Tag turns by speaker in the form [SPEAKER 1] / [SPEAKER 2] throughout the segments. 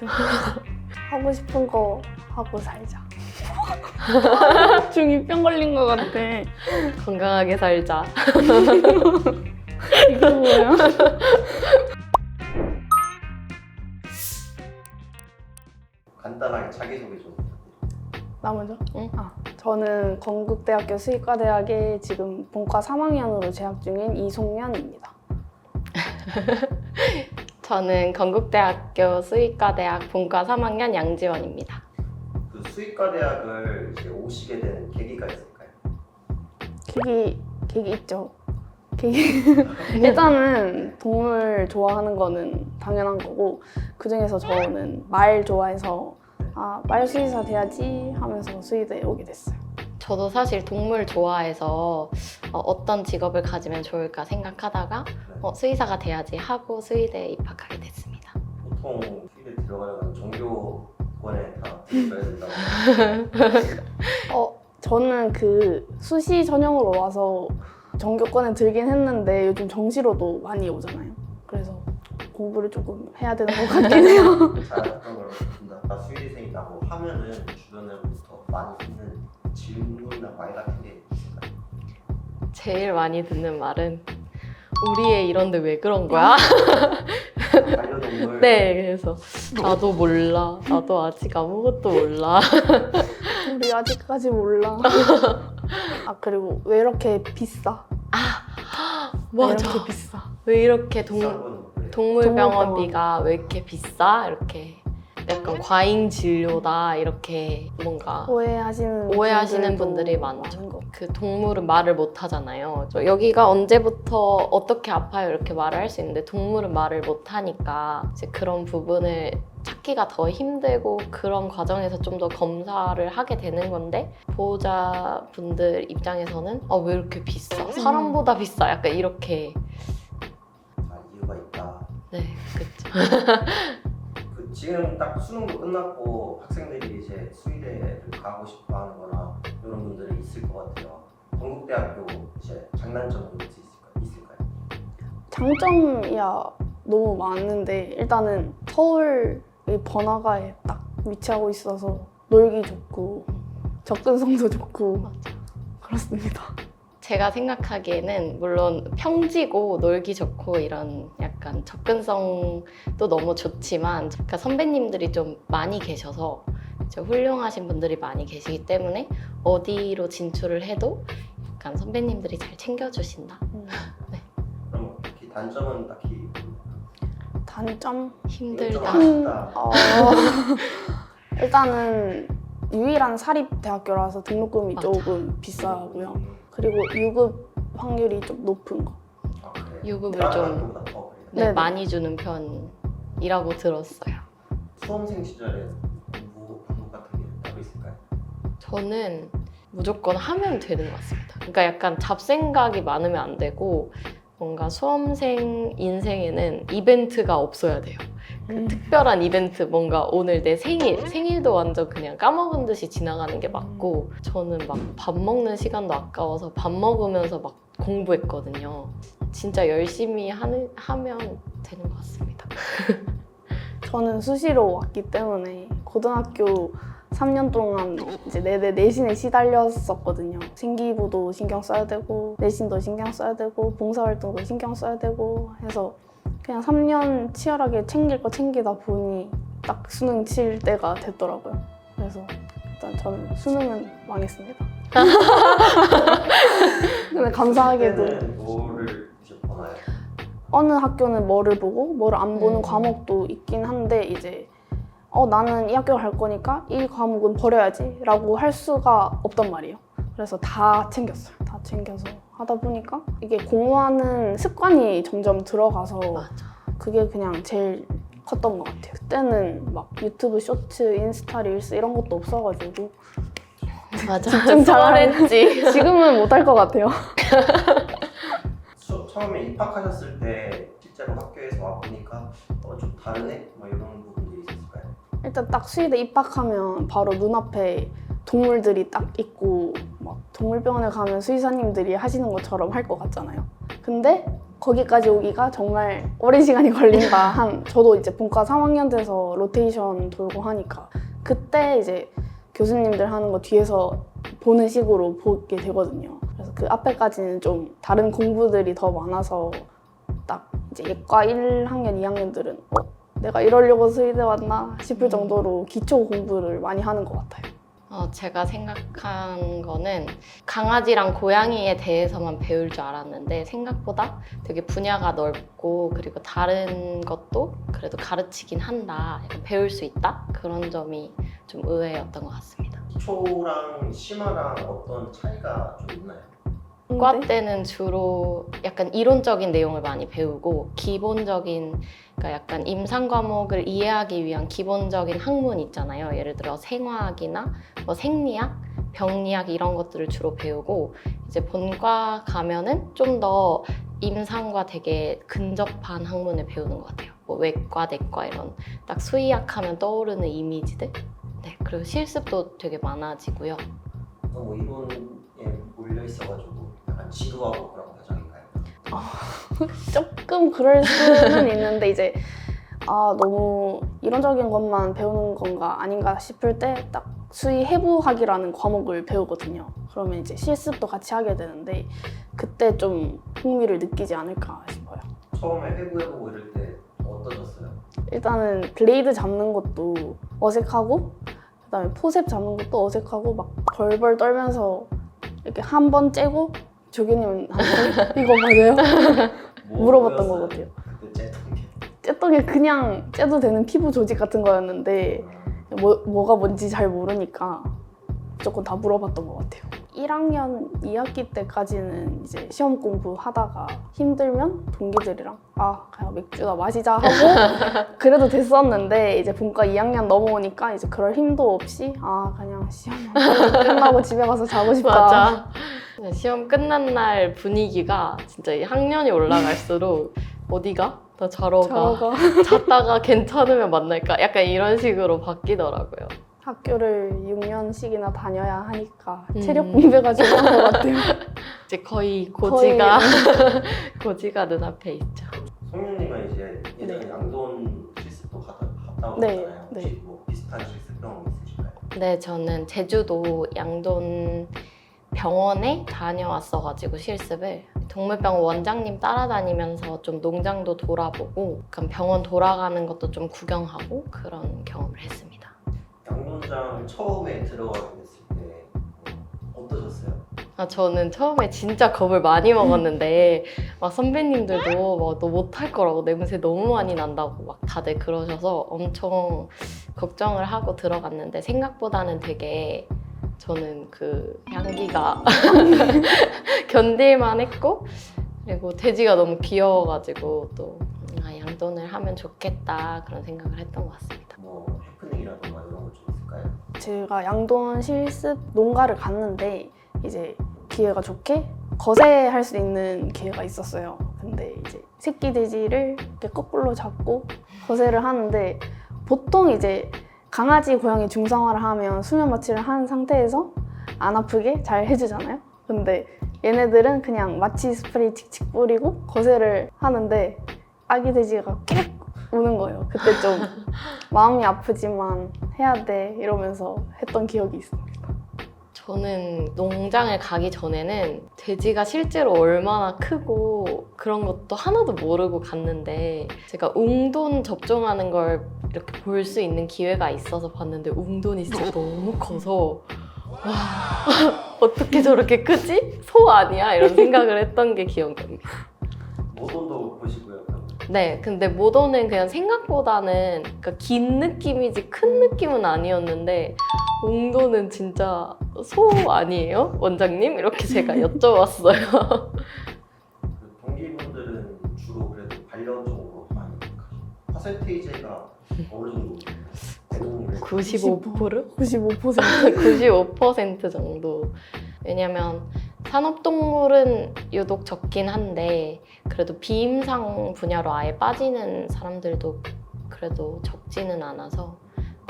[SPEAKER 1] 하고 싶은 거 하고 살자.
[SPEAKER 2] 중이병 걸린 것 같아.
[SPEAKER 3] 건강하게 살자.
[SPEAKER 2] 이거 뭐야?
[SPEAKER 4] 간단하게 자기소개 좀.
[SPEAKER 1] 나 먼저?
[SPEAKER 3] 응.
[SPEAKER 1] 아, 저는 건국대학교 수의과대학에 지금 본과 3학년으로 재학 중인 이송연입니다.
[SPEAKER 3] 저는 건국대학교 수의과대학 본과 3학년 양지원입니다.
[SPEAKER 4] 그 수의과 대학을 이제 오시게 된 계기가 있을까요?
[SPEAKER 1] 계기, 계기 있죠. 계기. 일단은 동물 좋아하는 거는 당연한 거고, 그 중에서 저는 말 좋아해서, 아, 말 수의사 돼야지 하면서 수의대에 오게 됐어요.
[SPEAKER 3] 저도 사실 동물 좋아해서 어, 떤 직업을 가지면 좋을까 생각하다가 어, 수의사가 돼야지 하고 수의대에 입학하게 됐습니다.
[SPEAKER 4] 보통 수의대 들어가려면 종교권에 다 들어가야 된다고.
[SPEAKER 1] 어, 저는 그 수시 전형으로 와서 전교권에 들긴 했는데 요즘 정시로도 많이 오잖아요. 그래서 공부를 조금 해야 되는 것 같긴 해요.
[SPEAKER 4] 잘했던 걸로 듣습니다. 나 수의대생이라고 하면은 주변으로부터 많이 듣는 질문이나 말 같은 게 있을까요?
[SPEAKER 3] 제일 많이 듣는 말은 우리 애 이런데 왜 그런 거야?
[SPEAKER 4] 반려동물
[SPEAKER 3] 네, 그래서 나도 몰라. 나도 아직 아무것도 몰라.
[SPEAKER 1] 우리 아직까지 몰라. 아 그리고 왜 이렇게 비싸? 왜
[SPEAKER 3] 맞아.
[SPEAKER 1] 이렇게 비싸?
[SPEAKER 3] 왜 이렇게 동,
[SPEAKER 4] 비싼 건 왜?
[SPEAKER 3] 동물병원비가 왜 이렇게 비싸? 이렇게 약간 과잉 진료다 이렇게 뭔가
[SPEAKER 1] 오해하시는
[SPEAKER 3] 오해하시는 분들이 많죠. 그 동물은 말을 못 하잖아요. 저 여기가 언제부터 어떻게 아파요 이렇게 말을 할 수 있는데 동물은 말을 못 하니까 이제 그런 부분을 찾기가 더 힘들고 그런 과정에서 좀 더 검사를 하게 되는 건데 보호자분들 입장에서는 아 왜 이렇게 비싸? 사람보다 비싸? 약간 이렇게
[SPEAKER 4] 아, 이유가 있다.
[SPEAKER 3] 네 그렇죠.
[SPEAKER 4] 그 지금 딱 수능도 끝났고 학생들이 이제 수의대를 가고 싶어 하는 거나 이런 분들이 있을 것 같아요. 건국대학교 이제 장단점은 있을까요? 있을까요?
[SPEAKER 1] 장점이야 너무 많은데 일단은 서울의 번화가에 딱 위치하고 있어서 놀기 좋고 접근성도 좋고
[SPEAKER 3] 맞아.
[SPEAKER 1] 그렇습니다.
[SPEAKER 3] 제가 생각하기에는 물론 평지고 놀기 좋고 이런 약간 접근성도 너무 좋지만 그러니까 선배님들이 좀 많이 계셔서 훌륭하신 분들이 많이 계시기 때문에 어디로 진출을 해도 약간 선배님들이 잘 챙겨주신다.
[SPEAKER 1] 음,
[SPEAKER 4] 그럼 특히 단점은 딱히
[SPEAKER 1] 단점
[SPEAKER 3] 힘들다.
[SPEAKER 4] 좀 아쉽다.
[SPEAKER 1] 어, 일단은 유일한 사립 대학교라서 등록금이
[SPEAKER 3] 맞아.
[SPEAKER 1] 조금 비싸고요.
[SPEAKER 4] 음,
[SPEAKER 1] 그리고 유급 확률이 좀 높은 거.
[SPEAKER 4] 아, 그래요?
[SPEAKER 3] 유급을
[SPEAKER 4] 다른
[SPEAKER 3] 좀
[SPEAKER 4] 학교보다 더 그래요?
[SPEAKER 3] 네,
[SPEAKER 1] 네네.
[SPEAKER 3] 많이 주는 편이라고 들었어요.
[SPEAKER 4] 수험생 시절에 공부 방법 같은 게 따로 있을까요?
[SPEAKER 3] 저는 무조건 하면 되는 것 같습니다. 그러니까 약간 잡생각이 많으면 안 되고 뭔가 수험생 인생에는 이벤트가 없어야 돼요.
[SPEAKER 1] 음.
[SPEAKER 3] 특별한 이벤트 뭔가 오늘 내 생일 생일도 완전 그냥 까먹은 듯이 지나가는 게 맞고 저는 막 밥 먹는 시간도 아까워서 밥 먹으면서 막 공부했거든요. 진짜 열심히 하는, 하면 되는 것 같습니다.
[SPEAKER 1] 저는 수시로 왔기 때문에 고등학교 3년 동안 이제 내 내 내신에 시달렸었거든요. 생기부도 신경 써야 되고 내신도 신경 써야 되고 봉사활동도 신경 써야 되고 해서 그냥 3년 치열하게 챙길 거 챙기다 보니 딱 수능 칠 때가 됐더라고요. 그래서 일단 저는 수능은 망했습니다. 근데 감사하게도
[SPEAKER 4] 뭐를?
[SPEAKER 1] 어느 학교는 뭐를 보고 뭐를 안 보는
[SPEAKER 3] 음.
[SPEAKER 1] 과목도 있긴 한데 이제 어 나는 이 학교 갈 거니까 이 과목은 버려야지라고 할 수가 없단 말이에요. 그래서 다 챙겼어요. 다 챙겨서 하다 보니까 이게 공부하는 습관이 점점 들어가서
[SPEAKER 3] 맞아.
[SPEAKER 1] 그게 그냥 제일 컸던 것 같아요. 그때는 막 유튜브 쇼츠, 인스타 릴스 이런 것도 없어가지고
[SPEAKER 3] 맞아.
[SPEAKER 1] 집중
[SPEAKER 3] 수월했지.
[SPEAKER 1] 지금은 못할 것 같아요.
[SPEAKER 4] 수, 처음에 입학하셨을 때 실제로 학교에서 와 보니까 어, 좀 다르네? 뭐 이런 부분들이 있었을까요?
[SPEAKER 1] 일단 딱 수의대 입학하면 바로 눈앞에 동물들이 딱 있고 막 동물병원에 가면 수의사님들이 하시는 것처럼 할 것 같잖아요. 근데 거기까지 오기가 정말 오랜 시간이 걸린다. 한 저도 이제 본과 3학년 돼서 로테이션 돌고 하니까 그때 이제 교수님들 하는 거 뒤에서 보는 식으로 보게 되거든요. 그래서 그 앞에까지는 좀 다른 공부들이 더 많아서 딱 이제 예과 1학년, 2학년들은 어, 내가 이러려고 수의대 왔나 싶을 정도로 기초 공부를 많이 하는 것 같아요.
[SPEAKER 3] 어, 제가 생각한 거는 강아지랑 고양이에 대해서만 배울 줄 알았는데 생각보다 되게 분야가 넓고 그리고 다른 것도 그래도 가르치긴 한다. 배울 수 있다. 그런 점이 좀 의외였던 것 같습니다.
[SPEAKER 4] 기초랑 심화랑 어떤 차이가 좀 있나요?
[SPEAKER 3] 과
[SPEAKER 1] 근데
[SPEAKER 3] 때는 주로 약간 이론적인 내용을 많이 배우고 기본적인 그러니까 약간 임상 과목을 이해하기 위한 기본적인 학문 있잖아요. 예를 들어 생화학이나 뭐 생리학, 병리학 이런 것들을 주로 배우고 이제 본과 가면은 좀 더 임상과 되게 근접한 학문을 배우는 것 같아요. 뭐 외과, 내과 이런 딱 수의학 하면 떠오르는 이미지들. 네, 그리고 실습도 되게 많아지고요.
[SPEAKER 4] 너무 이론에 몰려 있어가지고 약간 지루하고 그런 과정인가요?
[SPEAKER 1] 조금 그럴 수는 있는데 이제 아 너무 이론적인 것만 배우는 건가 아닌가 싶을 때 딱 수의 해부학이라는 과목을 배우거든요. 그러면 이제 실습도 같이 하게 되는데 그때 좀 흥미를 느끼지 않을까 싶어요.
[SPEAKER 4] 처음에 회부해보고 이럴 때 어떠셨어요?
[SPEAKER 1] 일단은 블레이드 잡는 것도 어색하고 그다음에 포셉 잡는 것도 어색하고 막 벌벌 떨면서 이렇게 한 번 째고 조교님한테 이거 맞아요?
[SPEAKER 4] 뭐
[SPEAKER 1] 물어봤던? 것 같아요.
[SPEAKER 4] 그때
[SPEAKER 1] 째던 게 그냥 째도 되는 피부 조직 같은 거였는데 뭐, 뭐가 뭔지 잘 모르니까 무조건 다 물어봤던 것 같아요. 1학년 2학기 때까지는 이제 시험 공부하다가 힘들면 동기들이랑 아 그냥 맥주나 마시자 하고 그래도 됐었는데 이제 본과 2학년 넘어오니까 이제 그럴 힘도 없이 아 그냥 시험 끝나고 집에 가서 자고 싶다.
[SPEAKER 3] 맞아. 네, 시험 끝난 날 분위기가 진짜 이 학년이 올라갈수록 어디가? 나 자러 가.
[SPEAKER 1] 자가
[SPEAKER 3] 잤다가 괜찮으면 만날까? 약간 이런 식으로 바뀌더라고요.
[SPEAKER 1] 학교를 6년씩이나 다녀야 하니까
[SPEAKER 3] 음.
[SPEAKER 1] 체력 분배가 중요한 것 같아요.
[SPEAKER 3] 이제 거의 고지가 고지가 눈앞에 있죠.
[SPEAKER 4] 송윤님은 이제 예전에 양돈 실습도 갔다, 갔다 오셨잖아요.
[SPEAKER 1] 네,
[SPEAKER 4] 혹시
[SPEAKER 1] 네.
[SPEAKER 4] 뭐 비슷한 실습 경험 있으실까요?
[SPEAKER 3] 네, 저는 제주도 양돈 병원에 다녀왔어가지고 실습을 동물병원 원장님 따라다니면서 좀 농장도 돌아보고 약간 병원 돌아가는 것도 좀 구경하고 그런 경험을 했습니다.
[SPEAKER 4] 양돈장 처음에 들어가게 됐을 때 어, 어떠셨어요?
[SPEAKER 3] 아, 저는 처음에 진짜 겁을 많이 먹었는데 막 선배님들도 막 너 못할 거라고 냄새 너무 많이 난다고 막 다들 그러셔서 엄청 걱정을 하고 들어갔는데 생각보다는 되게 저는 그 향기가 견딜만 했고 그리고 돼지가 너무 귀여워가지고 또 아, 양돈을 하면 좋겠다 그런 생각을 했던 것 같습니다.
[SPEAKER 4] 뭐 해프닝이라던가?
[SPEAKER 1] 제가 양돈 실습 농가를 갔는데 이제 기회가 좋게 거세할 수 있는 기회가 있었어요. 근데 이제 새끼 돼지를 이렇게 거꾸로 잡고 거세를 하는데 보통 이제 강아지, 고양이 중성화를 하면 수면 마취를 한 상태에서 안 아프게 잘 해주잖아요. 근데 얘네들은 그냥 마취 스프레이 칙칙 뿌리고 거세를 하는데 아기 돼지가 깨 우는 거예요. 그때 좀 마음이 아프지만 해야 돼 이러면서 했던 기억이 있습니다.
[SPEAKER 3] 저는 농장을 가기 전에는 돼지가 실제로 얼마나 크고 그런 것도 하나도 모르고 갔는데 제가 웅돈 접종하는 걸 이렇게 볼 수 있는 기회가 있어서 봤는데 웅돈이 진짜 너무 커서 와 어떻게 저렇게 크지? 소 아니야? 이런 생각을 했던 게 기억납니다.
[SPEAKER 4] 모돈도 보시고요.
[SPEAKER 3] 네, 근데 모더는 그냥 생각보다는 그러니까 긴 느낌이지 큰 느낌은 아니었는데 웅도는 진짜 소 아니에요? 원장님? 이렇게 제가 여쭤봤어요.
[SPEAKER 4] 그 동기분들은 주로 그래도 쪽으로 많이 가죠. 퍼센테이지가 어느 정도 대부분
[SPEAKER 3] 95%?
[SPEAKER 1] 95%
[SPEAKER 3] 95% 정도. 왜냐면 산업동물은 유독 적긴 한데 그래도 비임상 분야로 아예 빠지는 사람들도 그래도 적지는 않아서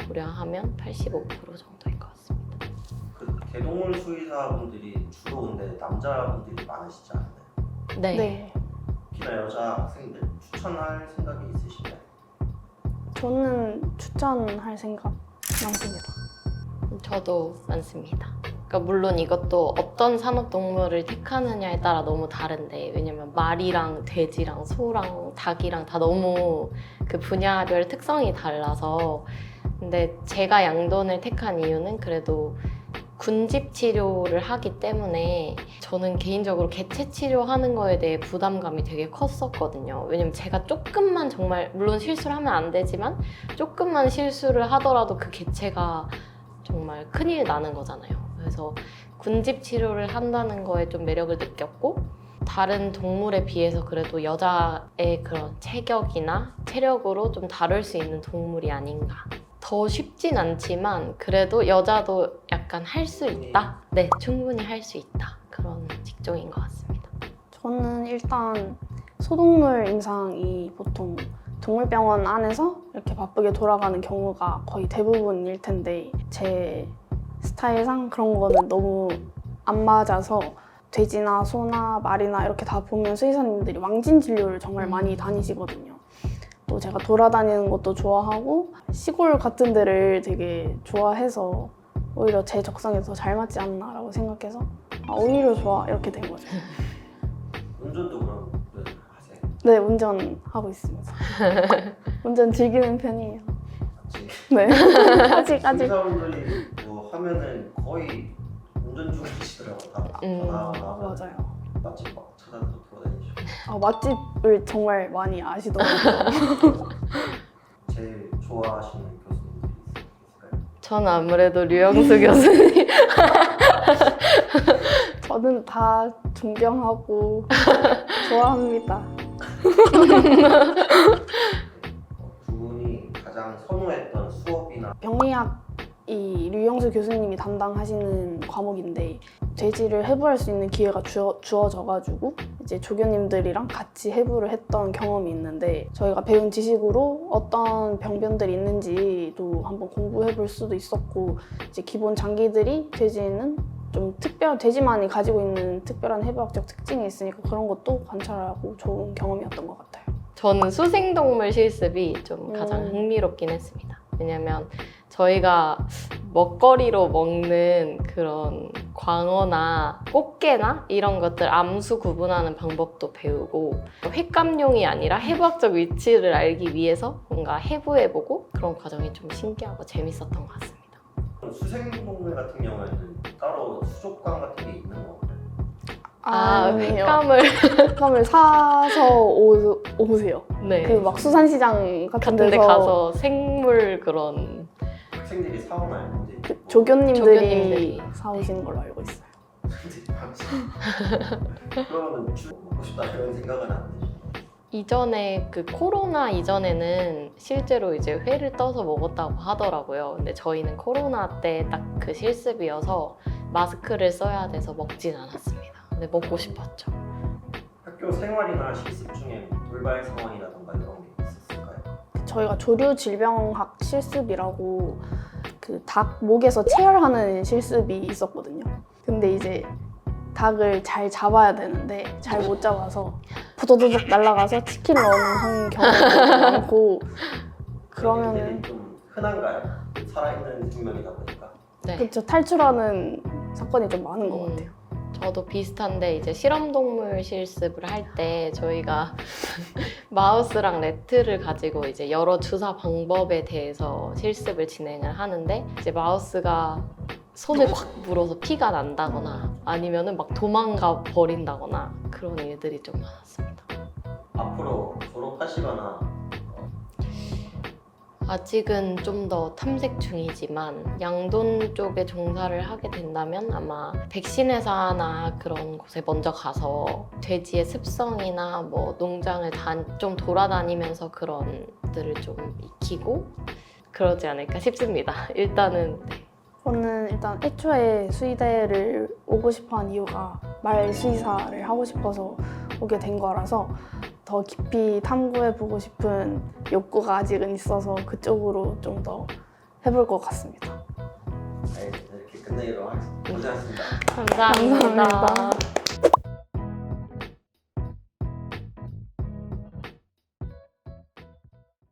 [SPEAKER 3] 고려하면 85% 정도일 것 같습니다.
[SPEAKER 4] 그 개동물 수의사분들이 주로 근데 남자분들이 많으시지 않나요?
[SPEAKER 3] 네.
[SPEAKER 1] 네.
[SPEAKER 4] 특히나 여자 학생들 추천할 생각이 있으신가요?
[SPEAKER 1] 저는 추천할 생각 많습니다.
[SPEAKER 3] 저도 많습니다. 그러니까 물론 이것도 어떤 산업동물을 택하느냐에 따라 너무 다른데 왜냐면 말이랑 돼지랑 소랑 닭이랑 다 너무 그 분야별 특성이 달라서 근데 제가 양돈을 택한 이유는 그래도 군집 치료를 하기 때문에 저는 개인적으로 개체 치료하는 거에 대해 부담감이 되게 컸었거든요. 왜냐면 제가 조금만 정말 물론 실수를 하면 안 되지만 조금만 실수를 하더라도 그 개체가 정말 큰일 나는 거잖아요. 그래서 군집 치료를 한다는 거에 좀 매력을 느꼈고 다른 동물에 비해서 그래도 여자의 그런 체격이나 체력으로 좀 다룰 수 있는 동물이 아닌가. 더 쉽진 않지만 그래도 여자도 약간 할 수 있다. 네, 충분히 할 수 있다. 그런 직종인 것 같습니다.
[SPEAKER 1] 저는 일단 소동물 임상이 보통 동물병원 안에서 이렇게 바쁘게 돌아가는 경우가 거의 대부분일 텐데 제 스타일상 그런 거는 너무 안 맞아서 돼지나 소나 말이나 이렇게 다 보면 수의사님들이 왕진 진료를 정말 많이 다니시거든요. 또 제가 돌아다니는 것도 좋아하고 시골 같은 데를 되게 좋아해서 오히려 제 적성에 더 잘 맞지 않나라고 생각해서 아, 오히려 좋아 이렇게 된 거죠.
[SPEAKER 4] 운전도 그럼 네, 하세요?
[SPEAKER 1] 네, 운전하고 있습니다. 운전 즐기는 편이에요.
[SPEAKER 4] 같이
[SPEAKER 1] 네. 아직, 아직.
[SPEAKER 4] 의사분들이 뭐 하면은 거의 운전 중이시더라고 다
[SPEAKER 3] 음,
[SPEAKER 1] 아,
[SPEAKER 4] 나면
[SPEAKER 1] 맞아요.
[SPEAKER 4] 맛집 막 찾아서 돌아다니시고
[SPEAKER 1] 아, 맛집을 정말 많이 아시더라고요.
[SPEAKER 4] 제일 좋아하시는 교수님들이 있을까요?
[SPEAKER 3] 저는 아무래도 류영수 교수님.
[SPEAKER 1] 저는 다 존경하고 좋아합니다. 병리학 이 류영수 교수님이 담당하시는 과목인데 돼지를 해부할 수 있는 기회가 주어, 주어져가지고 이제 조교님들이랑 같이 해부를 했던 경험이 있는데 저희가 배운 지식으로 어떤 병변들이 있는지도 한번 공부해 볼 수도 있었고 이제 기본 장기들이 돼지는 좀 특별 돼지만이 가지고 있는 특별한 해부학적 특징이 있으니까 그런 것도 관찰하고 좋은 경험이었던 것 같아요.
[SPEAKER 3] 저는 수생동물 실습이 좀 가장
[SPEAKER 1] 음.
[SPEAKER 3] 흥미롭긴 했습니다. 왜냐면 저희가 먹거리로 먹는 그런 광어나 꽃게나 이런 것들 암수 구분하는 방법도 배우고 횟감용이 아니라 해부학적 위치를 알기 위해서 뭔가 해부해보고 그런 과정이 좀 신기하고 재밌었던 것 같습니다.
[SPEAKER 4] 수생동물 같은 경우에는 따로 수족관 같은 게 있는 건가요?
[SPEAKER 3] 아,
[SPEAKER 1] 아니요.
[SPEAKER 3] 횟감을
[SPEAKER 1] 횟감을 사서 오, 오세요.
[SPEAKER 3] 네.
[SPEAKER 1] 그 막 수산시장 같은
[SPEAKER 3] 같은 데
[SPEAKER 1] 데서
[SPEAKER 3] 가서 생물 그런
[SPEAKER 4] 학생들이 사오나요? 근데
[SPEAKER 1] 뭐그 조교님들이,
[SPEAKER 3] 조교님들이.
[SPEAKER 1] 사오시는 걸로 알고 있어요.
[SPEAKER 4] 그러면 주 먹고 싶다 이런 생각은 안 드시나요?
[SPEAKER 3] 이전에 그 코로나 이전에는 실제로 이제 회를 떠서 먹었다고 하더라고요. 근데 저희는 코로나 때 딱 그 실습이어서 마스크를 써야 돼서 먹진 않았습니다. 근데 먹고 싶었죠.
[SPEAKER 4] 학교 생활이나 실습 중에 돌발 상황이라던가 이런?
[SPEAKER 1] 저희가 조류 질병학 실습이라고 그 닭 목에서 체열하는 실습이 있었거든요. 근데 이제 닭을 잘 잡아야 되는데 잘 못 잡아서 부도도둑 날아가서 치킨 런한 경우도 많고 그러면은
[SPEAKER 4] 좀 흔한가요? 살아있는 생명이다 보니까
[SPEAKER 3] 네.
[SPEAKER 1] 그쵸 탈출하는 사건이 좀 많은 것
[SPEAKER 3] 음.
[SPEAKER 1] 같아요.
[SPEAKER 3] 저도 비슷한데 이제 실험동물 실습을 할 때 저희가 마우스랑 레트를 가지고 이제 여러 주사 방법에 대해서 실습을 진행을 하는데 이제 마우스가 손을 꽉 물어서 피가 난다거나 아니면은 막 도망가 버린다거나 그런 일들이 좀 많았습니다.
[SPEAKER 4] 앞으로 졸업하시거나
[SPEAKER 3] 아직은 좀 더 탐색 중이지만 양돈 쪽에 종사를 하게 된다면 아마 백신 회사나 그런 곳에 먼저 가서 돼지의 습성이나 뭐 농장을 단- 좀 돌아다니면서 그런 것들을 좀 익히고 그러지 않을까 싶습니다. 일단은 네.
[SPEAKER 1] 저는 일단 애초에 수의대를 오고 싶어 한 이유가 말 수의사를 하고 싶어서 오게 된 거라서 더 깊이 탐구해 보고 싶은 욕구가 아직은 있어서 그쪽으로 좀 더 해볼 것 같습니다.
[SPEAKER 4] 네, 이렇게 끝내기로 하겠습니다. 고생하셨습니다.
[SPEAKER 3] 감사합니다.
[SPEAKER 1] 감사합니다.